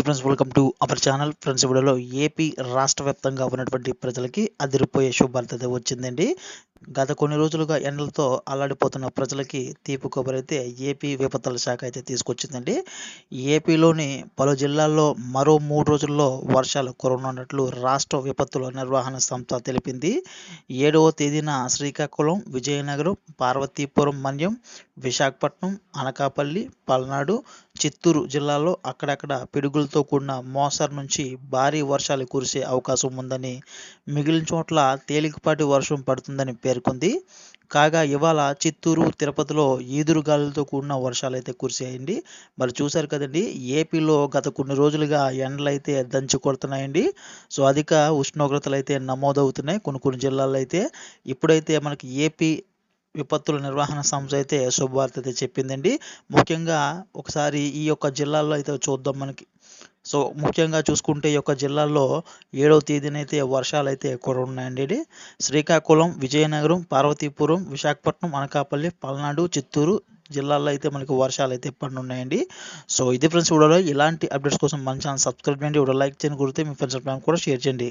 Hi friends welcome to our channel friends వీడియోలో AP రాష్ట్ర వ్యాప్తంగా ఉన్నటువంటి ప్రజలకి అదిరిపోయే శుభార్త వచ్చిందండి. గత కొన్ని రోజులుగా ఎండలతో అల్లాడిపోతున్న ప్రజలకి తీపి కబురు అయితే ఏపీ విపత్తుల శాఖ అయితే తీసుకొచ్చిందండి. ఏపీలోని పలు జిల్లాల్లో మరో మూడు రోజుల్లో వర్షాలు కురవనున్నట్లు రాష్ట్ర విపత్తుల నిర్వహణ సంస్థ తెలిపింది. ఏడవ తేదీన శ్రీకాకుళం విజయనగరం పార్వతీపురం మన్యం విశాఖపట్నం అనకాపల్లి పల్నాడు చిత్తూరు జిల్లాలో అక్కడక్కడ పిడుగులతో కూడిన మోస్తరు నుంచి భారీ వర్షాలు కురిసే అవకాశం ఉందని మిగిలిన చోట్ల తేలికపాటి వర్షం పడుతుందని పేర్కొంది. కాగా ఇవాళ చిత్తూరు తిరుపతిలో ఈదురుగాలులతో కూడిన వర్షాలు అయితే కురిసాయండి మరి చూశారు కదండి ఏపీలో గత కొన్ని రోజులుగా ఎండలు అయితే దంచి కొడుతున్నాయండి. సో అధిక ఉష్ణోగ్రతలు అయితే నమోదవుతున్నాయి కొన్ని కొన్ని జిల్లాల్లో అయితే ఇప్పుడైతే మనకి ఏపీ విపత్తుల నిర్వహణ సంస్థ అయితే శుభవార్త అయితే చెప్పిందండి. ముఖ్యంగా ఒకసారి ఈ యొక్క జిల్లాల్లో అయితే చూద్దాం మనకి. సో ముఖ్యంగా చూసుకుంటే ఈ యొక్క జిల్లాల్లో ఏడవ తేదీనైతే వర్షాలు అయితే కురవున్నాయండి శ్రీకాకుళం విజయనగరం పార్వతీపురం విశాఖపట్నం అనకాపల్లి పల్నాడు చిత్తూరు జిల్లాల్లో అయితే మనకి వర్షాలు అయితే పడున్నాయండి సో ఇది ఫ్రెండ్స్ వీడియోలో ఇలాంటి అప్డేట్స్ కోసం మన ఛానల్ సబ్స్క్రైబ్ చేయండి. వీడియో లైక్ చేయని గురితే మీ ఫ్రెండ్స్ కూడా షేర్ చేయండి.